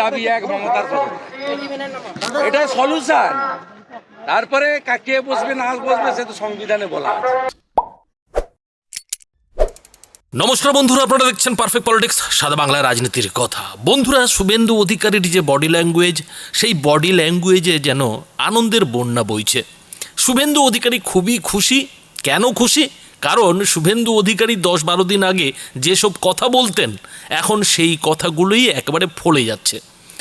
দাবি, এক মমতার এটা সলিউশন তারপরে কাকে বসবে, না বসবে, সে তো সংবিধানে বলা নমস্কার বন্ধুরা, আপনারা দেখছেন পারফেক্ট পলিটিক্স সাদা বাংলার রাজনীতির কথা। বন্ধুরা, শুভেন্দু অধিকারীর যে বডি ল্যাঙ্গুয়েজ সেই বডি ল্যাঙ্গুয়েজে যেন আনন্দের বন্যা বইছে। শুভেন্দু অধিকারী খুবই খুশি। কেন খুশি? কারণ শুভেন্দু অধিকারী দশ বারো দিন আগে যেসব কথা বলতেন, এখন সেই কথাগুলোই একেবারে ফলে যাচ্ছে।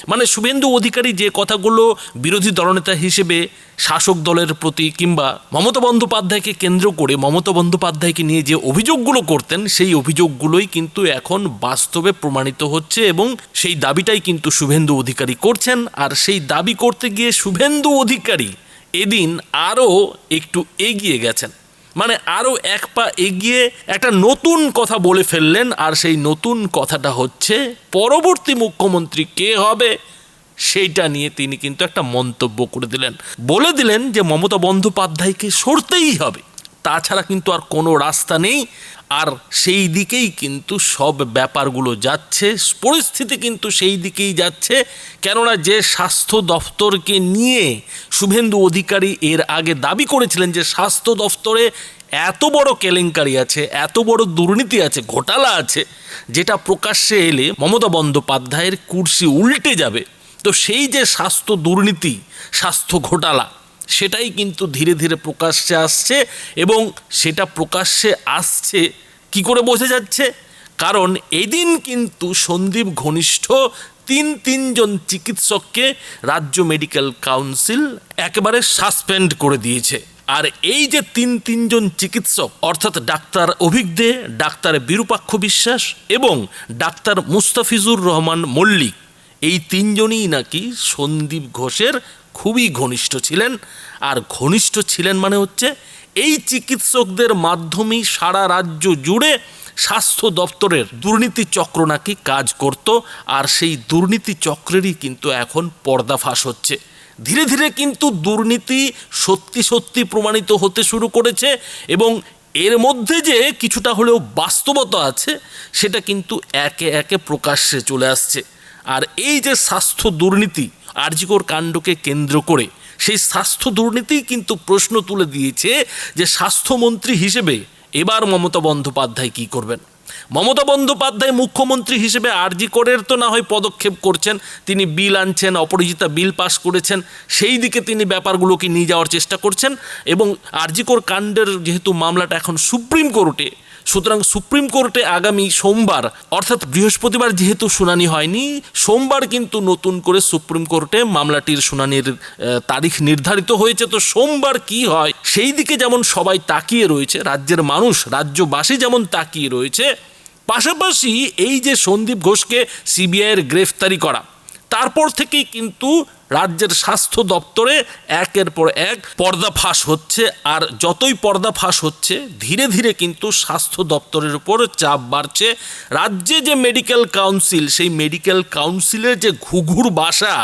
মানে শুভেন্দু অধিকারী যে কথাগুলো বিরোধী দলনেতা হিসেবে শাসক দলের প্রতি কিংবা মমতা বন্দ্যোপাধ্যায়কে কেন্দ্র করে মমতা বন্দ্যোপাধ্যায়কে নিয়ে যে অভিযোগগুলো করতেন, সেই অভিযোগগুলোই কিন্তু এখন বাস্তবে প্রমাণিত হচ্ছে এবং সেই দাবিটাই কিন্তু শুভেন্দু অধিকারী করছেন। আর সেই দাবি করতে গিয়ে শুভেন্দু অধিকারী এদিন আরও একটু এগিয়ে গেছেন। মানে আরও এক পা এগিয়ে একটা নতুন কথা বলে ফেললেন, আর সেই নতুন কথাটা হচ্ছে, পরবর্তী মুখ্যমন্ত্রী কে হবে? সেইটা নিয়ে তিনি কিন্তু একটা মন্তব্য করে দিলেন। বলে দিলেন যে মমতা বন্দ্যোপাধ্যায়কে সরতেই হবে। তাছাড়া কিন্তু আর কোনো রাস্তা নেই। আর সেই দিকেই কিন্তু সব ব্যাপারগুলো যাচ্ছে। পরিস্থিতি কিন্তু সেই দিকেই যাচ্ছে। কেননা যে স্বাস্থ্য দফতরকে নিয়ে শুভেন্দু অধিকারী এর আগে দাবি করেছিলেন যে স্বাস্থ্য দফতরে এত বড় কেলেঙ্কারি আছে, এত বড় দুর্নীতি আছে, ঘোটালা আছে, যেটা প্রকাশ্যে এলে মমতা বন্দ্যোপাধ্যায়ের কুর্সি উল্টে যাবে। তো সেই যে স্বাস্থ্য দুর্নীতি, স্বাস্থ্য ঘোটালা সেটাই কিন্তু ধীরে ধীরে প্রকাশ্যে আসছে এবং সেটা প্রকাশ্যে আসছে কি করে বোঝা যাচ্ছে? কারণ এদিন কিন্তু সন্দীপ ঘনিষ্ঠ তিন তিনজন চিকিৎসককে রাজ্য মেডিকেল কাউন্সিল একেবারে সাসপেন্ড করে দিয়েছে। আর এই যে তিন তিনজন চিকিৎসক, অর্থাৎ ডাক্তার অভিজ্ঞে ডাক্তার বিরূপাক্ষ বিশ্বাস এবং ডাক্তার মুস্তাফিজুর রহমান মল্লিক, এই তিনজনই নাকি সন্দীপ ঘোষের খুবই ঘনিষ্ঠ ছিলেন। আর ঘনিষ্ঠ ছিলেন মানে হচ্ছে এই চিকিৎসকদের মাধ্যমেই সারা রাজ্য জুড়ে স্বাস্থ্য দপ্তরের দুর্নীতি চক্র নাকি কাজ করত। আর সেই দুর্নীতি চক্রেরই কিন্তু এখন পর্দাফাশ হচ্ছে। ধীরে ধীরে কিন্তু দুর্নীতি সত্যি সত্যি প্রমাণিত হতে শুরু করেছে এবং এর মধ্যে যে কিছুটা হলেও বাস্তবতা আছে, সেটা কিন্তু একে একে প্রকাশ্যে চলে আসছে। আর এই যে স্বাস্থ্য দুর্নীতি, আরজিকর কাণ্ডকে কেন্দ্র করে, সেই স্বাস্থ্য দুর্নীতি কিন্তু প্রশ্ন তুলে দিয়েছে যে স্বাস্থ্যমন্ত্রী হিসেবে এবার মমতা বন্দ্যোপাধ্যায় কী করবেন? মমতা বন্দ্যোপাধ্যায় মুখ্যমন্ত্রী হিসেবে আরজি করের তো না হয় পদক্ষেপ করছেন, তিনি বিল আনছেন, অপরাজিতা বিল পাস করেছেন, সেই দিকে তিনি ব্যাপারগুলোকে নিয়ে যাওয়ার চেষ্টা করছেন এবং আরজিকর কাণ্ডের যেহেতু মামলাটা এখন সুপ্রিম কোর্টে সুতরাং সুপ্রিম কোর্টে আগামী সোমবার, অর্থাৎ বৃহস্পতিবার যেহেতু শুনানি হয়নি, সোমবার কিন্তু নতুন করে সুপ্রিম কোর্টে মামলাটির শুনানির তারিখ নির্ধারিত হয়েছে। তো সোমবার কি হয়, সেই দিকে যেমন সবাই তাকিয়ে রয়েছে, রাজ্যের মানুষ, রাজ্যবাসী যেমন তাকিয়ে রয়েছে, পাশাপাশি এই যে সন্দীপ ঘোষকে সিবিআইয়ের গ্রেফতারি করা, তারপর থেকেই কিন্তু রাজ্যের স্বাস্থ্য দপ্তরে একের পর এক পর্দা ফাঁস হচ্ছে আর যতই পর্দা ফাঁস হচ্ছে, ধীরে ধীরে কিন্তু স্বাস্থ্য দপ্তরের উপর চাপ বাড়ছে। রাজ্যে যে মেডিকেল কাউন্সিল সেই মেডিকেল কাউন্সিলের যে ঘুঘুর বাসা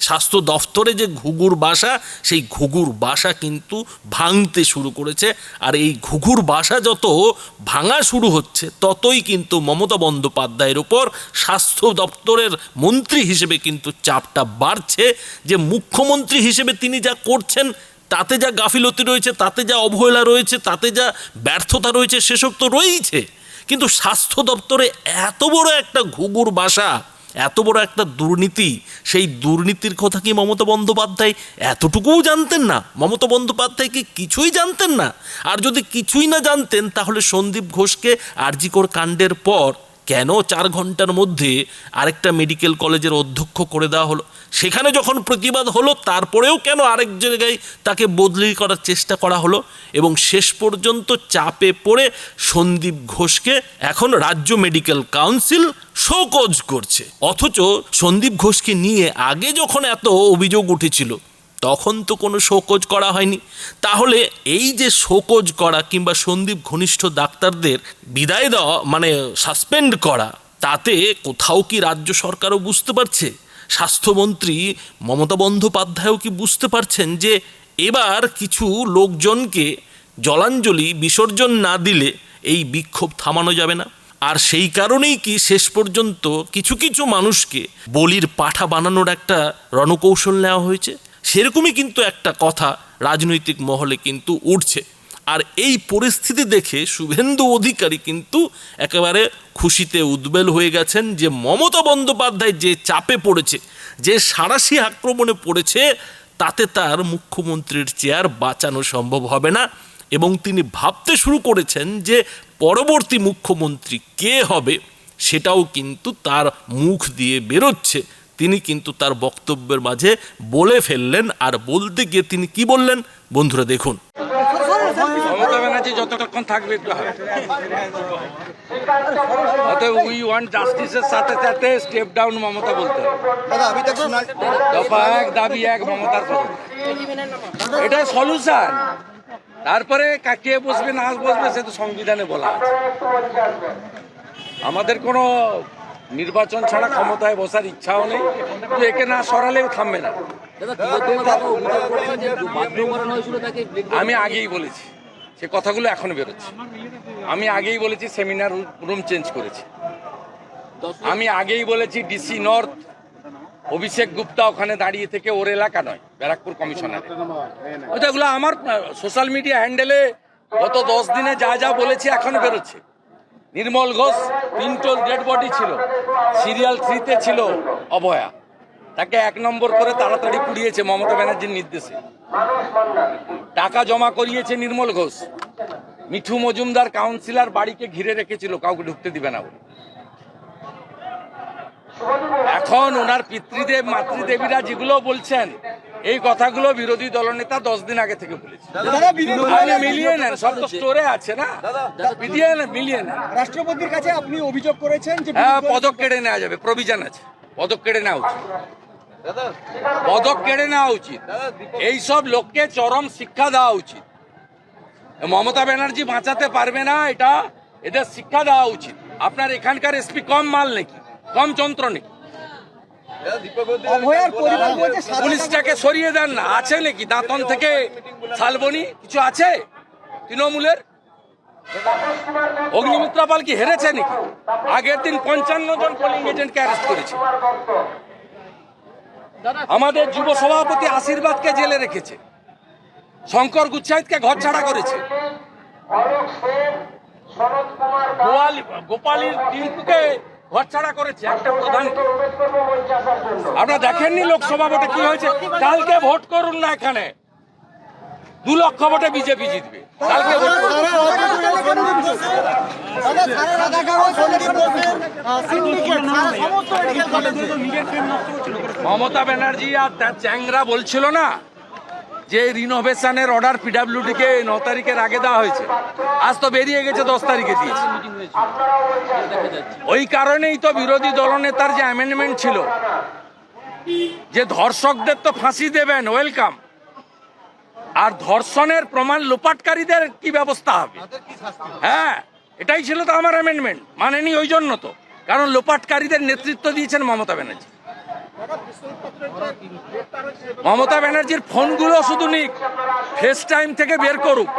স্বাস্থ্য দফতরে যে ঘুঘুর বাসা, সেই ঘুঘুর বাসা কিন্তু ভাঙতে শুরু করেছে। আর এই ঘুঘুর বাসা যত ভাঙা শুরু হচ্ছে, ততই কিন্তু মমতা বন্দ্যোপাধ্যায়ের উপর স্বাস্থ্য দপ্তরের মন্ত্রী হিসেবে কিন্তু চাপটা বাড়ছে। যে মুখ্যমন্ত্রী হিসেবে তিনি যা করছেন, তাতে যা গাফিলতি রয়েছে, তাতে যা অবহেলা রয়েছে, তাতে যা ব্যর্থতা রয়েছে, সেসব তো রয়েইছে। কিন্তু স্বাস্থ্য দপ্তরে এত বড় একটা ঘুঘুর বাসা এত বড় একটা দুর্নীতি, সেই দুর্নীতির কথা কি মমতা বন্দ্যোপাধ্যায় এতটুকুও জানতেন না? মমতা বন্দ্যোপাধ্যায় কি কিছুই জানতেন না। আর যদি কিছুই না জানতেন, তাহলে সন্দীপ ঘোষকে আরজিকর কাণ্ডের পর কেন চার ঘণ্টার মধ্যে আরেকটা মেডিকেল কলেজের অধ্যক্ষ করে দেওয়া হলো? সেখানে যখন প্রতিবাদ হলো, তারপরেও কেন আরেক জায়গায় তাকে বদলি করার চেষ্টা করা হলো? এবং শেষ পর্যন্ত চাপে পড়ে সন্দীপ ঘোষকে এখন রাজ্য মেডিকেল কাউন্সিল শোকজ করছে। অথচ সন্দীপ ঘোষকে নিয়ে আগে যখন এত অভিযোগ উঠেছিল তখন তো কোনো শোকজ করা হয়নি। তাহলে এই যে শোকজ করা কিংবা সন্দীপ ঘনিষ্ঠ ডাক্তারদের বিদায় দেওয়া মানে সাসপেন্ড করা, তাতে কোথাও কি রাজ্য সরকারও বুঝতে পারছে? স্বাস্থ্যমন্ত্রী মমতা বন্দ্যোপাধ্যায়ও কি বুঝতে পারছেন যে এবার কিছু লোকজনকে জলাঞ্জলি, বিসর্জন না দিলে এই বিক্ষোভ থামানো যাবে না? আর সেই কারণেই কি শেষ পর্যন্ত কিছু কিছু মানুষকে বলির পাঠা বানানোর একটা রণকৌশল নেওয়া হয়েছে? সেরকমই কিন্তু একটা কথা রাজনৈতিক মহলে কিন্তু উঠছে। আর এই পরিস্থিতি দেখে শুভেন্দু অধিকারী কিন্তু একেবারে খুশিতে উদ্বেল হয়ে গেছেন যে মমতা বন্দ্যোপাধ্যায় যে চাপে পড়েছে, যে সাঁড়াশি আক্রমণে পড়েছে, তাতে তার মুখ্যমন্ত্রীর চেয়ার বাঁচানো সম্ভব হবে না এবং তিনি ভাবতে শুরু করেছেন যে পরবর্তী মুখ্যমন্ত্রী কে হবে সেটাও কিন্তু তার মুখ দিয়ে বেরোচ্ছে। তিনি কিন্তু তার বক্তব্যের মাঝে বলে ফেললেন আর বলতে গিয়ে তিনি কি বললেন? বন্ধুরা দেখুন। থাকবে অতএব উই জাস্টিসের সাথে সাথে স্টেপ ডাউন মমতা বলতে দফা এক দাবি এক এটা সলিউশন তারপরে কাকে বসবে না বসবে সে তো সংবিধানে বলা আছে। আমাদের কোনো নির্বাচন ছাড়া ক্ষমতায় বসার ইচ্ছাও নেই। কিন্তু একে না সরালেও থামবে না। আমি আগেই বলেছি সে কথাগুলো এখন বেরোচ্ছে। আমি আগেই বলেছি সেমিনার রুম চেঞ্জ করেছি। আমি আগেই বলেছি ডিসি নর্থ অভিষেক গুপ্তা ওখানে দাঁড়িয়ে থেকে ওর এলাকা নয় ব্যারাকপুর কমিশনার। ওইটাগুলো আমার সোশ্যাল মিডিয়া হ্যান্ডেলে গত দশ দিনে যা যা বলেছি এখনও বেরোচ্ছে। নির্মল ঘোষ তিনটোল ডেড বডি ছিল। সিরিয়াল থ্রিতে ছিল অভয়া। তাকে এক নম্বর করে তাড়াতাড়ি পুড়িয়েছে মমতা ব্যানার্জির নির্দেশে। টাকা জমা করিয়েছে নির্মল ঘোষ। মিঠু মজুমদার কাউন্সিলর বাড়িকে ঘিরে রেখেছিল, কাউকে ঢুকতে দিবে না বলে। এখন ওনার পিতৃদেব, মাতৃদেবীরা যেগুলো বলছেন এই কথাগুলো বিরোধী দলনেতা দশ দিন আগে থেকে বলেছে। দাদা বিরোধী তাহলে মিলিয়ে নেন সব তো স্টোরে আছে না? মিলিয়ে নেন মিলিয়ে নেন রাষ্ট্রপতির কাছে আপনি অভিযোগ করেছেন যে হ্যাঁ পদক কেড়ে নেওয়া যাবে প্রভিজন আছে। পদক কেড়ে নেওয়া উচিত। পদক কেড়ে নেওয়া উচিত। এই সব লোককে চরম শিক্ষা দেওয়া উচিত। মমতা ব্যানার্জি বাঁচাতে পারবে না এটা এদের শিক্ষা দেওয়া উচিত। আপনার এখানকার এসপি কম মাল নাকি? কম যন্ত্র নাকি অভয়ার পরিবার বলছে সাদা পুলিশটাকে সরিয়ে দেন। না আছে নাকি? দাঁতন থেকে শালবনি? কিছু আছে তৃণমূলের? অগ্নিমিত্রা পাল কি হেরেছে নাকি? আগের দিন পঞ্চান্ন জন পোলিং এজেন্টকে অ্যারেস্ট করেছে। আমাদের যুব সভাপতি আশীর্বাদকে জেলে রেখেছে। শঙ্কর গুচ্ছাইতকে ঘর ছাড়া করেছে। গোপালীর টিঙ্কুকে ঘর করেছে একটা আপনারা দেখেননি লোকসভা ভোটে কি হয়েছে? কালকে ভোট করুন না এখানে। দু লক্ষ ভোটে বিজেপি জিতবে। কালকে। মমতা ব্যানার্জি আর তার চ্যাংরা বলছিল না? যে রিনোভেশনের অর্ডার পিডাব্লিউডি কে ন তারিখের আগে দেওয়া হয়েছে। আজ তো বেরিয়ে গেছে, দশ তারিখে দিয়েছে। ওই কারণেই তো বিরোধী দলনেতার যে অ্যামেন্ডমেন্ট ছিল, যে ধর্ষকদের তো ফাঁসি দেবেন ওয়েলকাম আর ধর্ষণের প্রমাণ লোপাটকারীদের কি ব্যবস্থা হবে? হ্যাঁ এটাই ছিল তো আমার অ্যামেন্ডমেন্ট মানেনি ওই জন্য তো। কারণ লোপাটকারীদের নেতৃত্ব দিয়েছেন মমতা ব্যানার্জি। মমতা ব্যানার্জির ফোনগুলো শুধু নিক ফেস টাইম থেকে বের করুক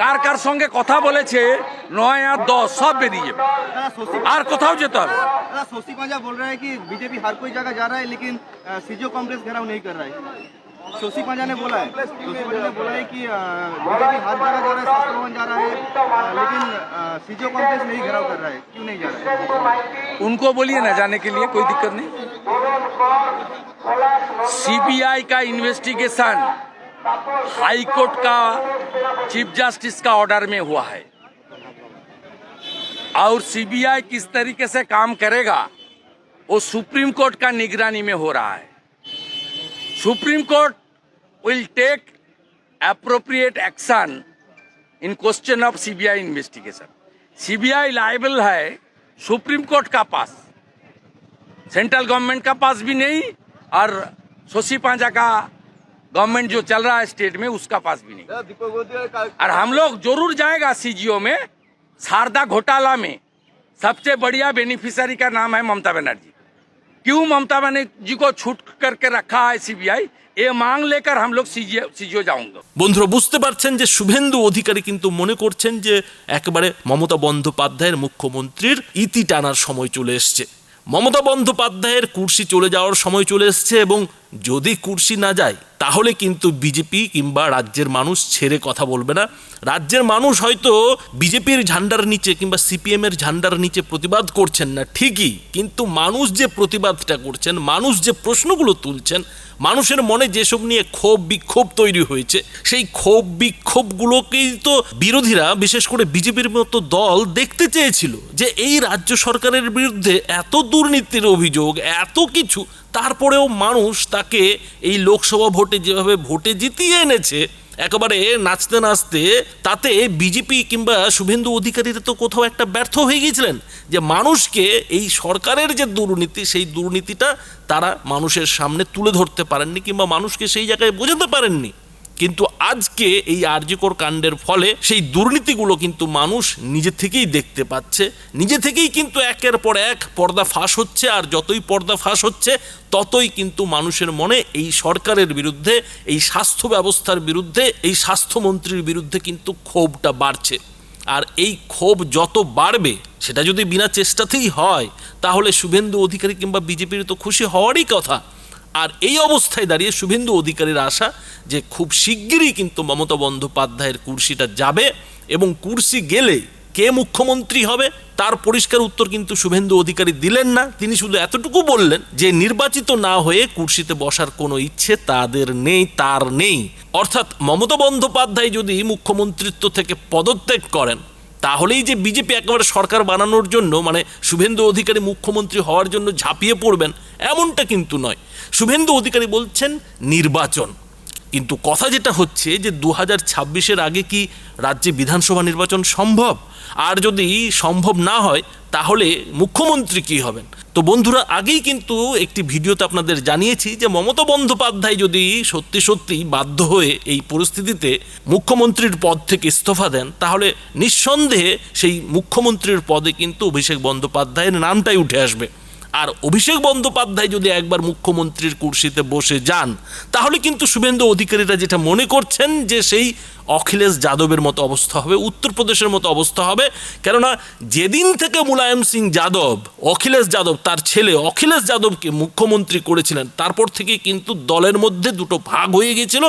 কার কার সঙ্গে কথা বলেছে নয় আর দশ সব বেরিয়ে যাবে আর কোথাও যেতে হবে दादा सोसी पांजा बोल रहा है कि बीजेपी हर कोई जगह जा रहा है लेकिन सीजो कॉम्प्लेक्स घेराव नहीं कर रहा है सोसी पांजा ने बोला है। सोसी पांजा ने बोला है कि बीजेपी हर जगह जा रहा है शास्त्र भवन जा रहा है लेकिन सीजो कॉम्प्लेक्स नहीं घेराव कर रहा है। क्यों नहीं जा रहा है? उनको बोलिए ना जाने के लिए, कोई दिक्कत नहीं। सीबीआई का इन्वेस्टिगेशन हाई कोर्ट का चीफ जस्टिस का ऑर्डर में हुआ है। और सीबीआई किस तरीके से काम करेगा, वो सुप्रीम कोर्ट का निगरानी में हो रहा है। Supreme court will take appropriate action in question of CBI investigation CBI liable है सुप्रीम कोर्ट का पास। सेंट्रल गवर्नमेंट का पास भी नहीं और सोसी पांजा का गवर्नमेंट जो चल रहा है स्टेट में उसका पास भी नहीं। मोदी और हम लोग ज़रूर जाएगा सीजीओ में शारदा घोटाला में। सबसे बढ़िया बेनिफिशियरी का नाम है ममता बनर्जी। क्यों ममता बनर्जी को छूट करके रखा है सीबीआई এ মাং লেকার হাম লোক সিজিও যাওঙ্গা। বন্ধুরা, বুঝতে পারছেন যে শুভেন্দু অধিকারী কিন্তু মনে করছেন যে একেবারে মমতা বন্দ্যোপাধ্যায়ের মুখ্যমন্ত্রীর ইতি টানার সময় চলে এসছে। মমতা বন্দ্যোপাধ্যায়ের কুর্সি চলে যাওয়ার সময় চলে এসছে এবং যদি কুর্সি না যায়, তাহলে কিন্তু বিজেপি কিংবা রাজ্যের মানুষ ছেড়ে কথা বলবে না। রাজ্যের মানুষ হয়তো বিজেপির ঝান্ডার নিচে কিংবা সিপিএম এর ঝান্ডার নিচে প্রতিবাদ করছেন না, ঠিকই। কিন্তু মানুষ যে প্রতিবাদটা করছেন, মানুষ যে প্রশ্নগুলো তুলছেন, মানুষের মনে যেসব নিয়ে ক্ষোভ বিক্ষোভ তৈরি হয়েছে, সেই ক্ষোভ বিক্ষোভগুলোকেই তো বিরোধীরা, বিশেষ করে বিজেপির মতো দল দেখতে চেয়েছিল যে এই রাজ্য সরকারের বিরুদ্ধে এত দুর্নীতির অভিযোগ, এত কিছু তারপরেও মানুষ তাকে এই লোকসভা ভোটে যেভাবে ভোটে জিতিয়ে এনেছে, একেবারে নাচতে নাচতে তাতে বিজেপি কিংবা শুভেন্দু অধিকারীরা তো কোথাও একটা ব্যর্থ হয়ে গিয়েছিলেন যে মানুষকে এই সরকারের যে দুর্নীতি, সেই দুর্নীতিটা তারা মানুষের সামনে তুলে ধরতে পারেননি কিংবা মানুষকে সেই জায়গায় বোঝাতে পারেননি। কিন্তু আজকে এই আর্যকর কাণ্ডের ফলে সেই দুর্নীতিগুলো কিন্তু মানুষ নিজে থেকেই দেখতে পাচ্ছে। নিজে থেকেই কিন্তু একের পর এক পর্দা ফাঁস হচ্ছে আর যতই পর্দা ফাঁস হচ্ছে, ততই কিন্তু মানুষের মনে এই সরকারের বিরুদ্ধে, এই স্বাস্থ্য ব্যবস্থার বিরুদ্ধে, এই স্বাস্থ্যমন্ত্রীর বিরুদ্ধে কিন্তু ক্ষোভটা বাড়ছে। আর এই ক্ষোভ যত বাড়বে, সেটা যদি বিনা চেষ্টাতেই হয়, তাহলে শুভেন্দু অধিকারী কিংবা বিজেপির তো খুশি হওয়ারই কথা। আর এই অবস্থায় দাঁড়িয়ে শুভেন্দু অধিকারীর আশা যে খুব শিগগিরই কিন্তু মমতা বন্দ্যোপাধ্যায়ের কুর্সিটা যাবে এবং কুর্সি গেলে কে মুখ্যমন্ত্রী হবে, তার পরিষ্কার উত্তর কিন্তু শুভেন্দু অধিকারী দিলেন না। তিনি শুধু এতটুকু বললেন যে নির্বাচিত না হয়ে কুর্সিতে বসার কোনো ইচ্ছে তাদের নেই, তার নেই। অর্থাৎ মমতা বন্দ্যোপাধ্যায় যদি মুখ্যমন্ত্রিত্ব থেকে পদত্যাগ করেন তাহলেই যে বিজেপি একেবারে সরকার বানানোর জন্য মানে শুভেন্দু অধিকারী মুখ্যমন্ত্রী হওয়ার জন্য ঝাঁপিয়ে পড়বেন, এমনটা কিন্তু নয়। শুভেন্দু অধিকারী বলছেন নির্বাচন। কিন্তু কথা যেটা হচ্ছে যে দু হাজার ছাব্বিশের আগে কি রাজ্যে বিধানসভা নির্বাচন সম্ভব? আর যদি সম্ভব না হয়, তাহলে মুখ্যমন্ত্রী কী হবেন? তো বন্ধুরা, আগেই কিন্তু একটি ভিডিওতে আপনাদের জানিয়েছি যে মমতা বন্দ্যোপাধ্যায় যদি সত্যি সত্যি বাধ্য হয়ে এই পরিস্থিতিতে মুখ্যমন্ত্রীর পদ থেকে ইস্তফা দেন, তাহলে নিঃসন্দেহে সেই মুখ্যমন্ত্রীর পদে কিন্তু অভিষেক বন্দ্যোপাধ্যায়ের নামটাই উঠে আসবে। আর অভিষেক বন্দ্যোপাধ্যায় যদি একবার মুখ্যমন্ত্রীর কুর্সিতে বসে যান, তাহলে কিন্তু শুভেন্দু অধিকারীরা যেটা মনে করছেন যে সেই অখিলেশ যাদবের মতো অবস্থা হবে, উত্তরপ্রদেশের মতো অবস্থা হবে। কেননা যেদিন থেকে মুলায়ম সিং যাদব, অখিলেশ যাদব তার ছেলে অখিলেশ যাদবকে মুখ্যমন্ত্রী করেছিলেন, তারপর থেকে কিন্তু দলের মধ্যে দুটো ভাগ হয়ে গিয়েছিল।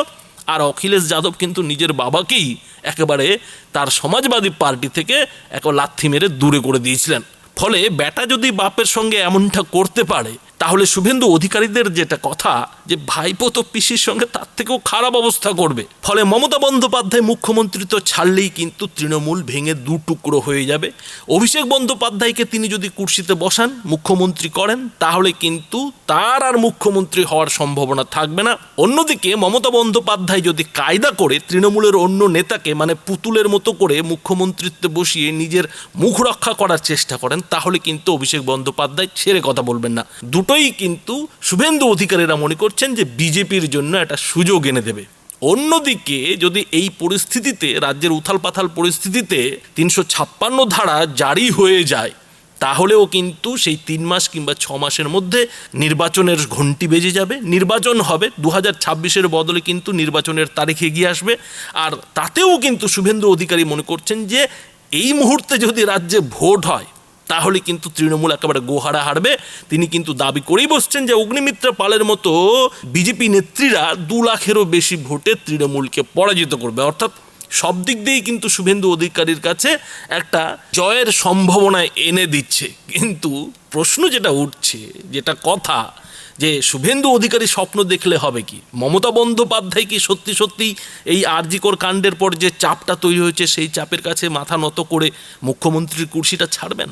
আর অখিলেশ যাদব কিন্তু নিজের বাবাকেই একেবারে তার সমাজবাদী পার্টি থেকে এক লাথি মেরে দূরে করে দিয়েছিলেন। ফলে বেটা যদি বাপের সঙ্গে এমনটা করতে পারে তাহলে শুভেন্দু অধিকারীদের যেটা কথা, যে ভাইপো তো পিসির সঙ্গে তার থেকেও খারাপ অবস্থা করবে। ফলে মমতা বন্দ্যোপাধ্যায় মুখ্যমন্ত্রী তো ছাড়লেই কিন্তু তৃণমূল ভেঙে দু টুকরো হয়ে যাবে। অভিষেক বন্দ্যোপাধ্যায়কে তিনি যদি কুর্সিতে বসান, মুখ্যমন্ত্রী করেন, তাহলে কিন্তু তার আর মুখ্যমন্ত্রী হওয়ার সম্ভাবনা থাকবে না। অন্যদিকে মমতা বন্দ্যোপাধ্যায় যদি কায়দা করে তৃণমূলের অন্য নেতাকে মানে পুতুলের মতো করে মুখ্যমন্ত্রিত্বে বসিয়ে নিজের মুখ রক্ষা করার চেষ্টা করেন, তাহলে কিন্তু অভিষেক বন্দ্যোপাধ্যায় ছেড়ে কথা বলবেন না। দুটোই কিন্তু শুভেন্দু অধিকারীরা মনে করছেন যে বিজেপির জন্য একটা সুযোগ এনে দেবে। অন্যদিকে যদি এই পরিস্থিতিতে, রাজ্যের উথাল পাথাল পরিস্থিতিতে তিনশো ছাপ্পান্ন ধারা জারি হয়ে যায়, তাহলেও কিন্তু সেই তিন মাস কিংবা ছ মাসের মধ্যে নির্বাচনের ঘন্টি বেজে যাবে। নির্বাচন হবে দু হাজার ছাব্বিশের বদলে কিন্তু নির্বাচনের তারিখ এগিয়ে আসবে। আর তাতেও কিন্তু শুভেন্দু অধিকারী মনে করছেন যে এই মুহূর্তে যদি রাজ্যে ভোট হয় তাহলে কিন্তু তৃণমূল একেবারে গোহারা হারবে। তিনি কিন্তু দাবি করেই বসছেন যে অগ্নিমিত্রা পালের মতো বিজেপি নেত্রীরা দু লাখেরও বেশি ভোটে তৃণমূলকে পরাজিত করবে। অর্থাৎ সব দিক দিয়েই কিন্তু শুভেন্দু অধিকারীর কাছে একটা জয়ের সম্ভাবনা এনে দিচ্ছে। কিন্তু প্রশ্ন যেটা উঠছে, যেটা কথা, যে শুভেন্দু অধিকারী স্বপ্ন দেখলে হবে কি? মমতা বন্দ্যোপাধ্যায় কি সত্যি সত্যি এই আরজিকর কাণ্ডের পর যে চাপটা তৈরি হয়েছে, সেই চাপের কাছে মাথা নত করে মুখ্যমন্ত্রীর কুর্সিটা ছাড়বেন?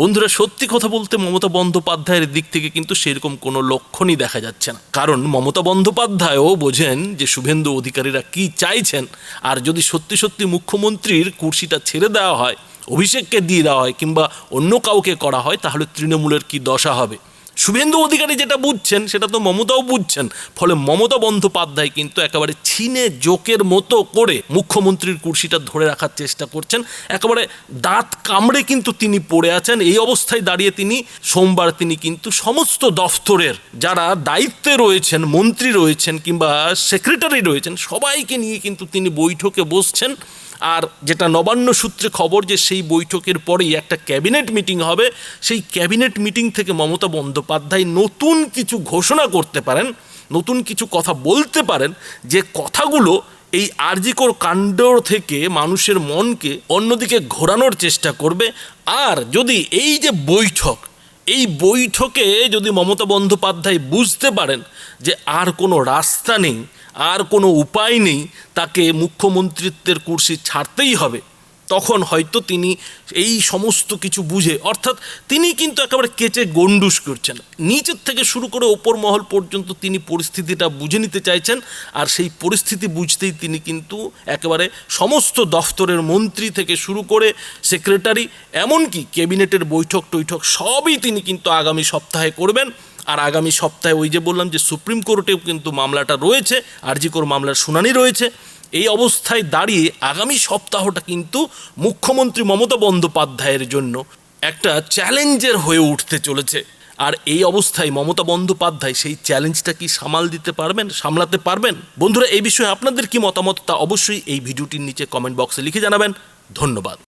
বন্ধুরা, সত্যি কথা বলতে মমতা বন্দ্যোপাধ্যায়ের দিক থেকে কিন্তু সেরকম কোনো লক্ষণই দেখা যাচ্ছে না। কারণ মমতা বন্দ্যোপাধ্যায়ও বোঝেন যে শুভেন্দু অধিকারীরা কি চাইছেন, আর যদি সত্যি সত্যি মুখ্যমন্ত্রীর কুর্সিটা ছেড়ে দেওয়া হয়, অভিষেককে দিয়ে দেওয়া হয় কিংবা অন্য কাউকে করা হয়, তাহলে তৃণমূলের কি দশা হবে? শুভেন্দু অধিকারী যেটা বুঝছেন, সেটা তো মমতাও বুঝছেন। ফলে মমতা বন্দ্যোপাধ্যায় কিন্তু একেবারে চীনে জোকের মতো করে মুখ্যমন্ত্রীর কুর্সিটা ধরে রাখার চেষ্টা করছেন। একেবারে দাঁত কামড়ে কিন্তু তিনি পড়ে আছেন। এই অবস্থায় দাঁড়িয়ে তিনি সোমবার তিনি কিন্তু সমস্ত দফতরের যারা দায়িত্বে রয়েছেন, মন্ত্রী রয়েছেন কিংবা সেক্রেটারি রয়েছেন, সবাইকে নিয়ে কিন্তু তিনি বৈঠকে বসছেন। আর যেটা নবান্ন সূত্রে খবর যে সেই বৈঠকের পরেই একটা ক্যাবিনেট মিটিং হবে, সেই ক্যাবিনেট মিটিং থেকে মমতা বন্দ্যোপাধ্যায় নতুন কিছু ঘোষণা করতে পারেন, নতুন কিছু কথা বলতে পারেন যে কথাগুলো এই আরজিকর কাণ্ড থেকে মানুষের মনকে অন্যদিকে ঘোরানোর চেষ্টা করবে। আর যদি এই যে বৈঠক, এই বৈঠকে যদি মমতা বন্দ্যোপাধ্যায় বুঝতে পারেন যে আর কোনো রাস্তা নেই আর কোনো উপায় নেই, তাকে মুখ্যমন্ত্রিত্বের কুর্সি ছাড়তেই হবে। তখন হয়তো তিনি এই সমস্ত কিছু বুঝে, অর্থাৎ তিনি কিন্তু একেবারে কেচে গন্ডুস করছেন। নিচের থেকে শুরু করে ওপর মহল পর্যন্ত তিনি পরিস্থিতিটা বুঝে নিতে চাইছেন, আর সেই পরিস্থিতি বুঝতেই তিনি কিন্তু একেবারে সমস্ত দফতরের মন্ত্রী থেকে শুরু করে সেক্রেটারি, এমনকি ক্যাবিনেটের বৈঠক টৈঠক সবই তিনি কিন্তু আগামী সপ্তাহে করবেন। আর আগামী সপ্তাহে ওই যে বললাম যে সুপ্রিম কোর্টেও কিন্তু মামলাটা রয়েছে আরজিকর মামলার শুনানি রয়েছে। এই অবস্থায় দাঁড়িয়ে আগামী সপ্তাহটা কিন্তু মুখ্যমন্ত্রী মমতা বন্দ্যোপাধ্যায়ের জন্য একটা চ্যালেঞ্জের হয়ে উঠতে চলেছে। আর এই অবস্থায় মমতা বন্দ্যোপাধ্যায় সেই চ্যালেঞ্জটা কি সামাল দিতে পারবেন, সামলাতে পারবেন? বন্ধুরা, এই বিষয়ে আপনাদের কি মতামত তা অবশ্যই এই ভিডিওটির নিচে কমেন্ট বক্সে লিখে জানাবেন। ধন্যবাদ।